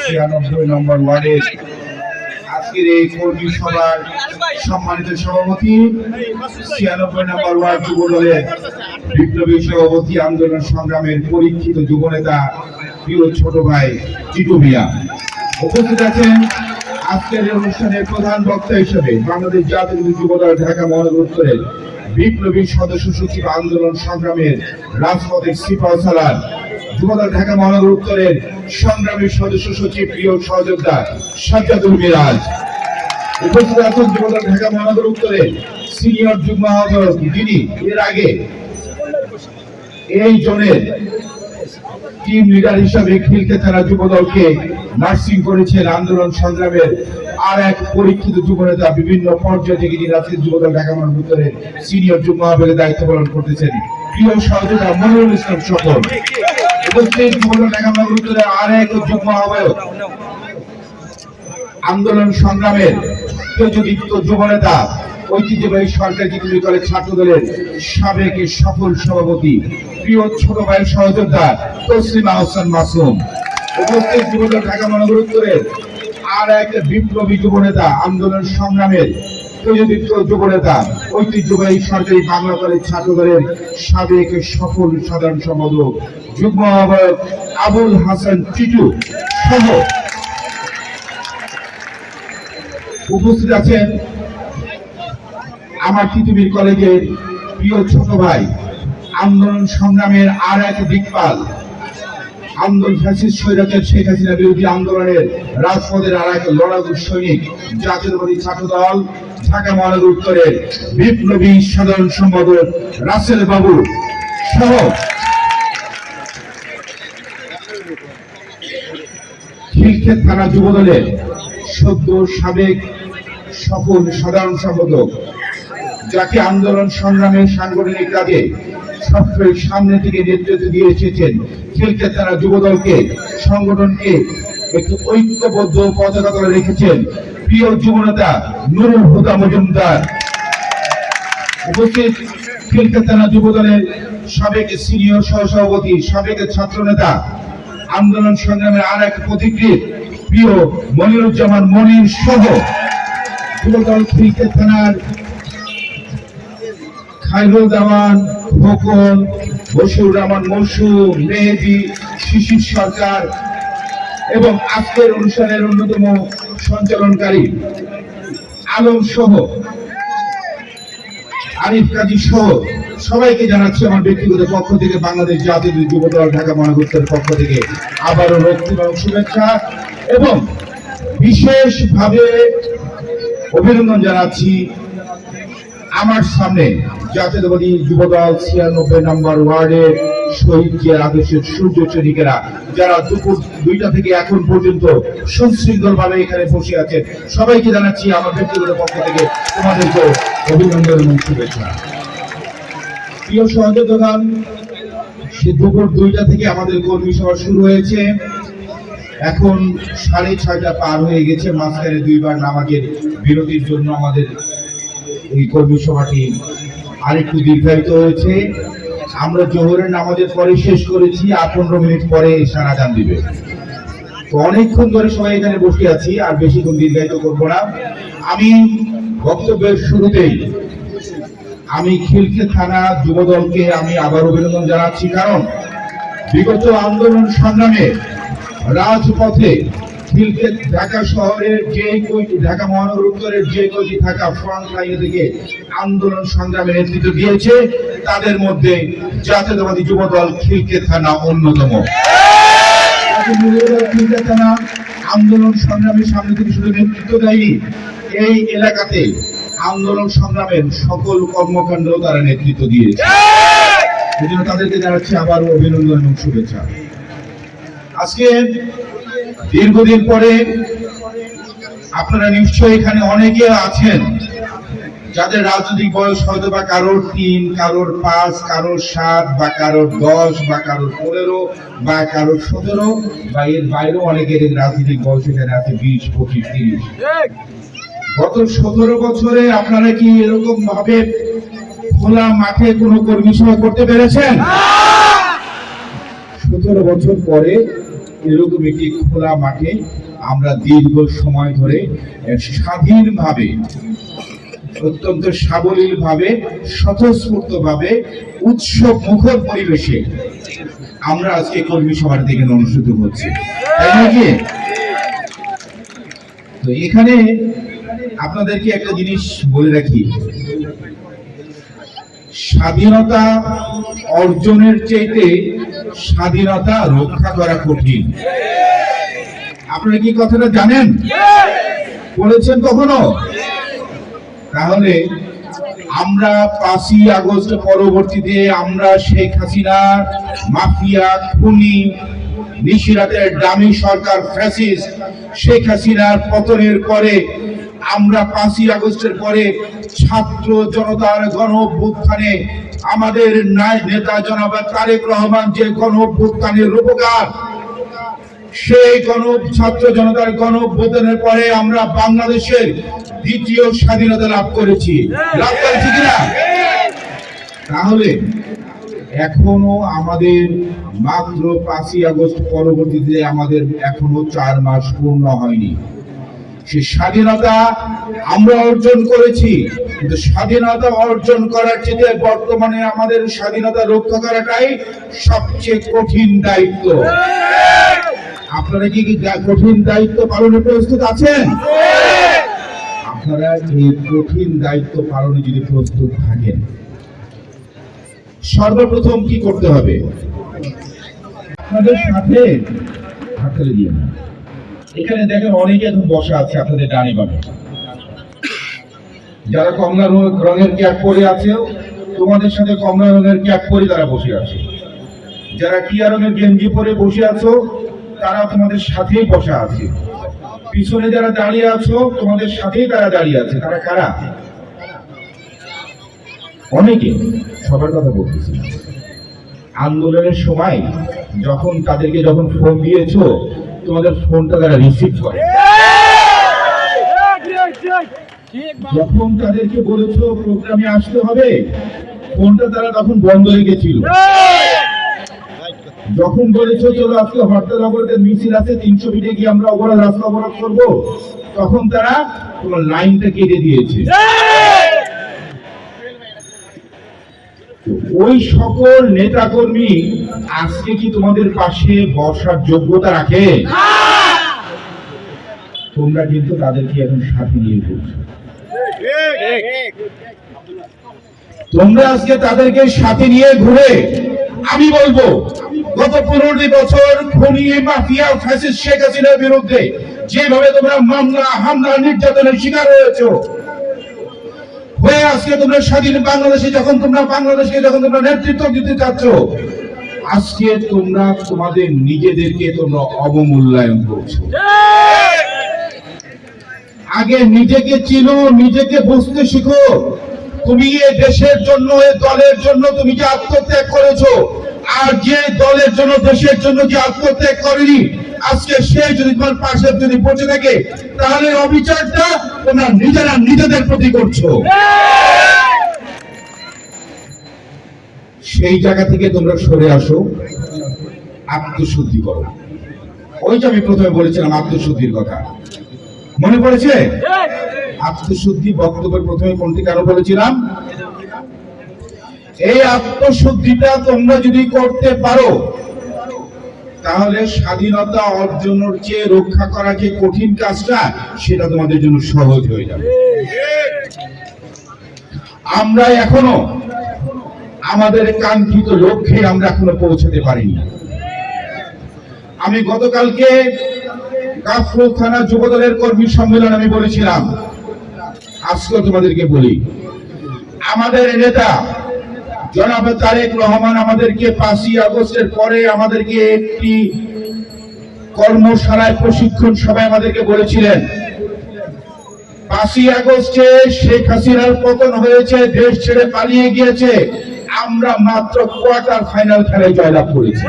ছিয়ানব্বই নম্বর আজকের এই সভাপতি ছিয়ানব্বই নম্বর ওয়ার্ড আন্দোলন সংগ্রামের পরীক্ষিত যুবনেতা প্রিয় ছোট ভাই টিটু মিয়া উপস্থিত আছেন আজকের অনুষ্ঠানের প্রধান বক্তা হিসেবে বাংলাদেশ জাতীয় যুব দল ঢাকা মহানগর বিপ্লবী সদস্য সচিব আন্দোলন সংগ্রামের রাজপথের সিপাহ সালার যুবদল ঢাকা মহানগর উত্তরের সংগ্রামী সদস্য সচিব প্রিয় সহযোদ্ধা সাজ্জাদুল মিরাজ। উপস্থিত আছেন যুবদল ঢাকা মহানগর উত্তরের সিনিয়র যুগ্ম আহ্বায়ক যিনি এর আগে এই জনের টিম লিডার হিসাবে খিলকে থানা যুবদলকে নার্সিং করেছেন আন্দোলন সংগ্রামের আর এক পরীক্ষিত যুবনেতা, বিভিন্ন পর্যায়ে থেকে যিনি আজকে যুবদল ঢাকা উত্তরের সিনিয়র যুগ্ম আহ্বায়কের দায়িত্ব পালন করতেছেন। প্রিয় সহযোগিতা মনিরুল ইসলাম সকল উপস্থিত যুবদল উত্তরের আর এক যুগ্ম আন্দোলন সংগ্রামের যুবনেতা, ঐতিহ্যবাহী সরকারি ডিগ্রি কলেজ ছাত্র দলের সাবেক সফল সভাপতি। প্রিয় ছোট ভাইয়ের সহযোদ্ধা, তসলিমা হোসেন মাসুম। উপস্থিত যুবদল ঢাকা মহানগর উত্তরের আর একটা বিপ্লবী যুবনেতা আন্দোলন সংগ্রামের যুবনেতা ঐতিহ্যবাহী সরকারি বাংলা কলেজ সফল সাধারণ আবুল হাসান উপস্থিত আছেন আমার পৃথিবীর কলেজের প্রিয় ছোট ভাই, আন্দোলন সংগ্রামের আর এক দিকপাল আন্দোলন ফ্যাসিস্ট স্বৈরাচার শেখ হাসিনা বিরোধী আন্দোলনের রাজপথের আর এক লড়াকু সৈনিক জাতীয়তাবাদী ছাত্র দল ঢাকা মহানগর উত্তরের বিপ্লবী সাধারণ সম্পাদক রাসেল বাবু সহ খিলক্ষেত থানা যুবদলের সদ্য সাবেক সফল সাধারণ সম্পাদক, যাকে আন্দোলন সংগ্রামের সাংগঠনিক কাজে সবসময় সামনে থেকে নেতৃত্ব দিয়ে এসেছেন খিলক্ষেত থানা যুবদলকে, সংগঠনকে একটু ঐক্যবদ্ধ পতাকা করে রেখেছেন। প্রিয় যুবনেতা নুরুল হুদা মজুমদার উপস্থিত খিলক্ষেত থানা যুবদলের সাবেক সিনিয়র সহসভাপতি, সাবেক ছাত্র নেতা আন্দোলন সংগ্রামের আর এক প্রতিকৃত প্রিয় মনিরুজ্জামান মনির সহ যুবদল ক্রিকেট থানার খাইরুল জামান, খোকন বসিউর রহমান মৌসুম মেহেদি, শিশির সরকার এবং আজকের অনুষ্ঠানের অন্যতম সঞ্চালনকারী আলম সহ আরিফ কাজী সহ সবাইকে জানাচ্ছি আমার ব্যক্তিগত পক্ষ থেকে বাংলাদেশ জাতীয় যুব দল ঢাকা মহানগরের পক্ষ থেকে আবারও রক্তি এবং শুভেচ্ছা এবং বিশেষভাবে অভিনন্দন জানাচ্ছি আমার সামনে জাতীয়তাবাদী যুব দল ছিয়ানব্বই নম্বর ওয়ার্ডের শহীদ জিয়ার আদর্শের সূর্য সৈনিকেরা, যারা দুপুর দুইটা থেকে এখন পর্যন্ত সুশৃঙ্খল ভাবে এখানে বসে আছেন, সবাইকে জানাচ্ছি আমার ব্যক্তিগত পক্ষ থেকে তোমাদেরকে অভিনন্দন এবং শুভেচ্ছা। প্রিয় সহযোগদান সে দুপুর দুইটা থেকে আমাদের কর্মী সভা শুরু হয়েছে। এখন সাড়ে ছয়টা পার হয়ে গেছে, মাঝখানে দুইবার নামাজের বিরতির জন্য আমাদের এই কর্মী সভাটি আরেকটু দীর্ঘায়িত হয়েছে। আমরা জোহরের নামাজের পরে শেষ করেছি, আর পনেরো মিনিট পরে সারা গান দিবে। তো অনেকক্ষণ ধরে সবাই এখানে বসে আছি, আর বেশিক্ষণ দীর্ঘায়িত করব না। আমি বক্তব্যের শুরুতেই আমি খিলকে থানা যুবদলকে আমি আবার অভিনন্দন জানাচ্ছি, কারণ বিগত আন্দোলন সংগ্রামে রাজপথে খিলকে ঢাকা শহরের যে কয়টি, ঢাকা মহানগর উত্তরের যে কয়টি থাকা ফ্রন্ট লাইনে থেকে আন্দোলন সংগ্রামে নেতৃত্ব দিয়েছে, তাদের মধ্যে জাতীয়তাবাদী যুবদল খিলকে থানা অন্যতম। খিলকে থানা আন্দোলন সংগ্রামের সামনে থেকে শুধু নেতৃত্ব দেয়নি, এই এলাকাতে আন্দোলন সংগ্রামের সকল কর্মকাণ্ড তারা নেতৃত্ব দিয়েছে। এই জন্য তাদেরকে জানাচ্ছি আবারও অভিনন্দন এবং শুভেচ্ছা। আজকে দীর্ঘদিন পরে আপনারা নিশ্চয়ই এখানে অনেকে আছেন যাদের রাজনৈতিক বয়স হয়তো বা কারোর তিন কারোর পাঁচ কারোর সাত বা কারোর দশ বা কারোর পনেরো বা কারোর সতেরো বা এর বাইরেও অনেকের রাজনৈতিক বয়স এখানে আছে বিশ পঁচিশ তিরিশ। গত সতেরো বছরে আপনারা কি এরকম ভাবে খোলা মাঠে কোনো কর্মী সভা করতে পেরেছেন? সতেরো বছর পরে এরকম একটি খোলা মাঠে আমরা দীর্ঘ সময় ধরে স্বাধীনভাবে, অত্যন্ত সাবলীল ভাবে স্বতঃস্ফূর্ত ভাবে উৎসব মুখর পরিবেশে আমরা আজকে কর্মী সভার থেকে অনুষ্ঠিত হচ্ছে তো এখানে আপনাদেরকে একটা জিনিস বলে রাখি। স্বাধীনতা অর্জনের চাইতে স্বাধীনতা রক্ষা করা কঠিন। আপনারা কি কথাটা জানেন? বলেছেন কখনো? তাহলে আমরা পাঁচই আগস্ট পরবর্তীতে আমরা শেখ হাসিনা, মাফিয়া, খুনি, নিশিরাতের দামি সরকার ফ্যাসিস শেখ হাসিনার পতনের পরে আমরা পাঁচই আগস্টের পরে ছাত্র জনতার গণ অভ্যুত্থানে আমাদের নায় নেতা জনাব তারেক রহমান যে গণ অভ্যুত্থানের রূপকার, সেই গণ ছাত্র জনতার গণ অভ্যুত্থানের পরে আমরা বাংলাদেশের দ্বিতীয় স্বাধীনতা লাভ করেছি। লাভ করেছি কিনা তাহলে এখনও আমাদের মাত্র পাঁচই আগস্ট পরবর্তীতে আমাদের এখনও চার মাস পূর্ণ হয়নি। সে স্বাধীনতা আমরা অর্জন করেছি। কিন্তু স্বাধীনতা অর্জন করার চেয়ে বর্তমানে আমাদের স্বাধীনতা রক্ষা করাটাই সবচেয়ে কঠিন দায়িত্ব। আপনারা কি কঠিন দায়িত্ব পালনে প্রস্তুত আছেন? আপনারা এই কঠিন দায়িত্ব পালনে যদি প্রস্তুত থাকেন, সর্বপ্রথম কি করতে হবে? আপনাদের সাথে হাততালি দিয়ে। এখানে দেখেন অনেকে এখন বসা আছে আপনাদের ডানে বামে। যারা কমলা রঙের ক্যাপ পরে আছে, তোমাদের সাথে কমলা রঙের ক্যাপ পরে তারা বসে আছে। যারা টিয়া রঙের গেঞ্জি পরে বসে আছো, তারা তোমাদের সাথেই বসা আছে। পিছনে যারা দাঁড়িয়ে আছো, তোমাদের সাথেই তারা দাঁড়িয়ে আছে। তারা কারা? অনেকে, সবার কথা বলতেছি। আন্দোলনের সময় যখন তাদেরকে যখন ফোন দিয়েছ তোমাদের ফোনটা তারা রিসিভ করে। যখন তাদেরকে বলেছ প্রোগ্রামে আসতে হবে, ফোনটা তারা তখন বন্ধ হয়ে গেছিল। যখন বলেছ চলো আজকে হরতাল অবরোধের মিছিল আছে, তিনশো ফিটে গিয়ে আমরা অবরোধ, রাস্তা অবরোধ করব, তখন তারা তোমার লাইনটা কেটে দিয়েছে তো ওই সকল নেতাকর্মী আজকে কি তোমাদের পাশে বসার যোগ্যতা রাখে? তোমরা কিন্তু তাদেরকে এখন সাথে নিয়ে ঘুরছো তোমরা আজকে তাদেরকে সাথে নিয়ে ঘুরে, আমি বলব, গত পনেরোটি বছর খুনি, মাফিয়া, ফ্যাসিস্ট শেখ হাসিনার বিরুদ্ধে যেভাবে তোমরা মামলা, হামলা, নির্যাতনের শিকার হয়েছো হয়ে আজকে তোমরা স্বাধীন বাংলাদেশে, যখন তোমরা বাংলাদেশকে যখন তোমরা নেতৃত্ব দিতে চাচ্ছ, আজকে তোমরা তোমাদের নিজেদেরকে তোমরা অবমূল্যায়ন করছ। আগে নিজেকে চিনো, নিজেকে বুঝতে শিখো। তুমি এই দেশের জন্য এই দলের জন্য তুমি যে আত্মত্যাগ করেছ, আর যে দলের জন্য, দেশের জন্য যে আত্মত্যাগ করেনি আজকে সে যদি তোমার পাশে যদি বসে থাকে, তাহলে অবিচারটা তোমরা নিজেরা নিজেদের প্রতি করছ। সেই জায়গা থেকে তোমরা সরে আসো, আত্মশুদ্ধি করো। ওই যে আমি প্রথমে বলেছিলাম আত্মশুদ্ধির কথা। মনে পড়েছে? আত্মশুদ্ধি বক্তব্যের প্রথমে কোনটি কেন বলেছিলাম? এই আত্মশুদ্ধিটা তোমরা যদি করতে পারো তাহলে স্বাধীনতা অর্জনের চেয়ে রক্ষা করা যে কঠিন কাজটা, সেটা তোমাদের জন্য সহজ হয়ে যাবে। আমরা এখনও আমাদের কাঙ্ক্ষিত লক্ষ্যে আমরা এখনও পৌঁছাতে পারিনি। আমি গতকালকে কাফরুল থানা যুবদলের কর্মী সম্মেলন আমি বলেছিলাম। আজকে তোমাদেরকে বলি। আমাদের নেতা জনাব তারেক রহমান আমাদেরকে পাঁচই আগস্টের পরে আমাদেরকে একটি কর্মশালায় প্রশিক্ষণ সবাই আমাদেরকে বলেছিলেন। পাঁচই আগস্টে শেখ হাসিনার পতন হয়েছে, দেশ ছেড়ে পালিয়ে গিয়েছে। আমরা মাত্র কোয়ার্টার ফাইনাল খেলায় জয়লাভ করেছি।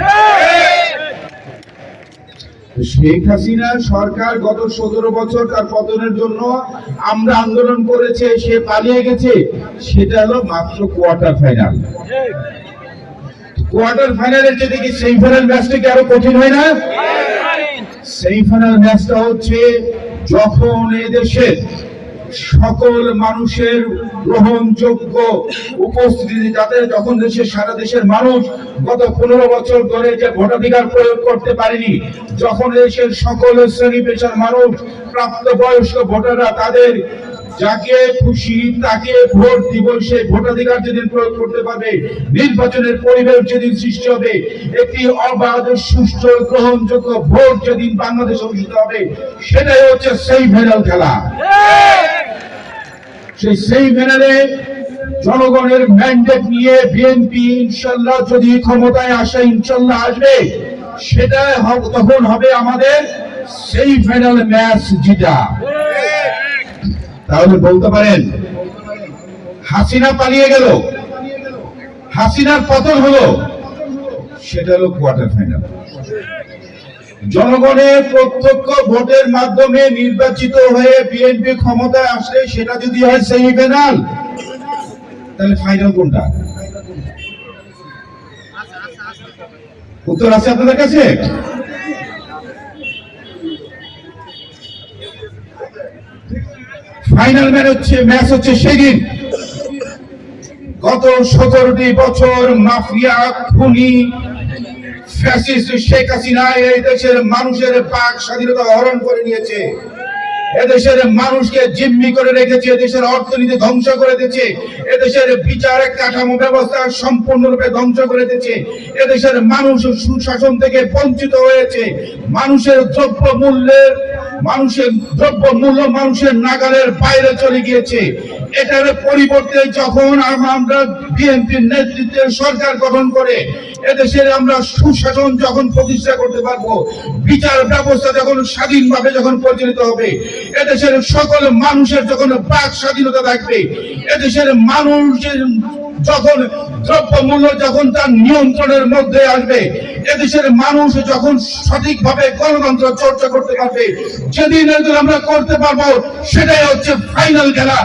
শেখ হাসিনা সরকার গত সতেরো বছর তার পতনের জন্য আমরা আন্দোলন করেছে সে পালিয়ে গেছে সেটা হলো মাত্র কোয়ার্টার ফাইনাল কোয়ার্টার ফাইনালের যদি কি সেমিফাইনাল ম্যাচটা কি আরও কঠিন হয় না? সেমিফাইনাল ম্যাচটা হচ্ছে যখন এদেশের সকল মানুষের গ্রহণযোগ্য উপস্থিতি যাতে যখন দেশের সারা দেশের মানুষ গত পনেরো বছর ধরে যে ভোটাধিকার প্রয়োগ করতে পারেনি, যখন দেশের সকল শ্রেণি পেশার মানুষ, প্রাপ্তবয়স্ক ভোটাররা তাদের যাকে খুশি তাকে ভোট দিব সেই ভোটাধিকার যেদিন প্রয়োগ করতে পারবে, নির্বাচনের পরিবেশ যেদিন সৃষ্টি হবে, একটি অবাধ, সুষ্ঠু, গ্রহণযোগ্য ভোট যেদিন বাংলাদেশে অনুষ্ঠিত হবে, সেটাই হচ্ছে সেই ফাইনাল খেলা। সেই সেই ফাইনালে জনগণের ম্যান্ডেট নিয়ে বিএনপি ইনশাল্লাহ যদি ক্ষমতায় আসে, ইনশাল্লাহ আসবে। সেটা তখন হবে আমাদের সেই ফাইনাল ম্যাচ জিতা তাহলে বলতে পারেন, হাসিনা পালিয়ে গেল। হাসিনার পতন হলো, সেটা হলো কোয়ার্টার ফাইনাল জনগণের প্রত্যক্ষ ভোটের মাধ্যমে নির্বাচিত হয়ে বিএনপি ক্ষমতায় আসলে সেটা যদি হয় সেমিফাইনাল, তাহলে ফাইনাল কোনটা? উত্তর আছে আপনাদের কাছে? ফাইনাল ম্যাচ হচ্ছে ম্যাচ হচ্ছে সেদিন। গত সতেরোটি বছর মাফিয়া খুনি ফ্যাসিস্ট শেখ হাসিনা এই দেশের মানুষের স্বাধীনতা হরণ করে নিয়েছে। এদেশের মানুষকে জিম্মি করে রেখেছে, এদেশের অর্থনীতি ধ্বংস করে দিয়েছে, এদেশের বিচার কাঠামো ব্যবস্থা সম্পূর্ণরূপে ধ্বংস করে দিয়েছে, এদেশের মানুষ সুশাসন থেকে বঞ্চিত হয়েছে, মানুষের দ্রব্য মূল্যের, মানুষের দ্রব্য মূল্য মানুষের নাগালের বাইরে চলে গিয়েছে। এটার পরিবর্তে যখন আমরা বিএনপির নেতৃত্বে সরকার গঠন করে এদেশের আমরা সুশাসন যখন প্রতিষ্ঠা করতে পারব, বিচার ব্যবস্থা যখন স্বাধীনভাবে যখন পরিচালিত হবে, এদেশের সকল মানুষের যখন বাক স্বাধীনতা থাকবে, এদেশের মানুষের যখন দ্রব্য মূল্য যখন তার নিয়ন্ত্রণের মধ্যে আসবে, এদেশের মানুষ যখন সঠিকভাবে গণতন্ত্র চর্চা করতে পারবে, যেদিন আমরা করতে পারব, সেটাই হচ্ছে ফাইনাল খেলা।